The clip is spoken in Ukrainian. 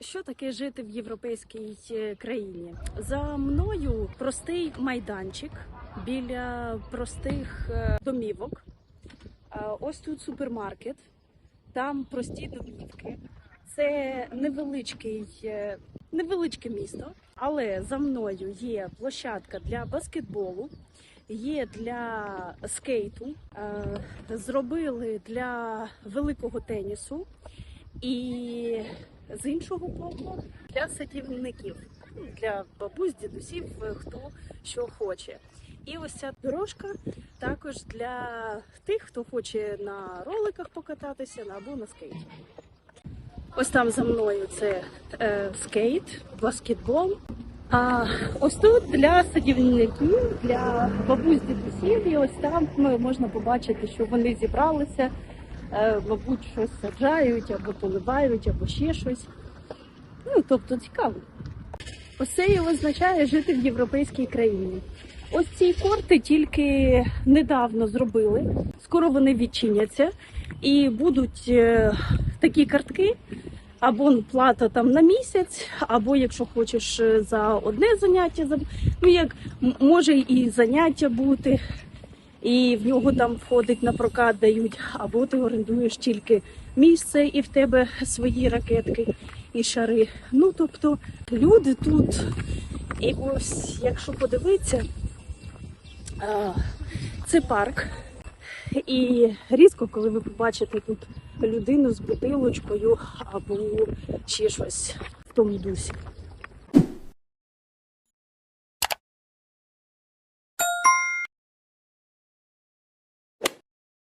Що таке жити в європейській е, країні? За мною простий майданчик біля простих е, домівок. Е, Ось тут супермаркет, там прості домівки. Це невеличке місто, але за мною є площадка для баскетболу, є для скейту, зробили для великого тенісу. І з іншого боку для садівників, для бабусь, дідусів, е, хто що хоче. І ось ця дорожка також для тих, хто хоче на роликах покататися або на скейті. Ось там за мною це е, скейт, баскетбол. А ось тут для садівників, для бабусь дідусів, і ось там ну, можна побачити, що вони зібралися, мабуть, щось саджають або поливають, або ще щось. Ну, тобто цікаво. Ось і означає жити в європейській країні. Ось ці корти тільки недавно зробили. Скоро вони відчиняться і будуть е, такі картки. Або плата там на місяць, або якщо хочеш е, за одне заняття, ну як може і заняття бути, і в нього там входить на прокат дають, або ти орендуєш тільки місце і в тебе свої ракетки і шари. Ну тобто люди тут, і ось якщо подивитися, це парк. І різко, коли ви побачите тут людину з бутилочкою або ще щось в тому дусі.